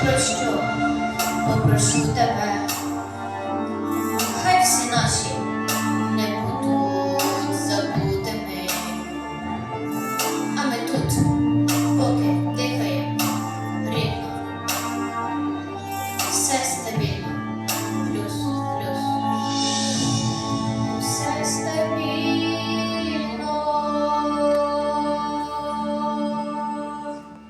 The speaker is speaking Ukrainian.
про що? Попрошу тебе, хай всі наші не будуть забутими, а ми тут поки дихаємо рідно, Все стабільно.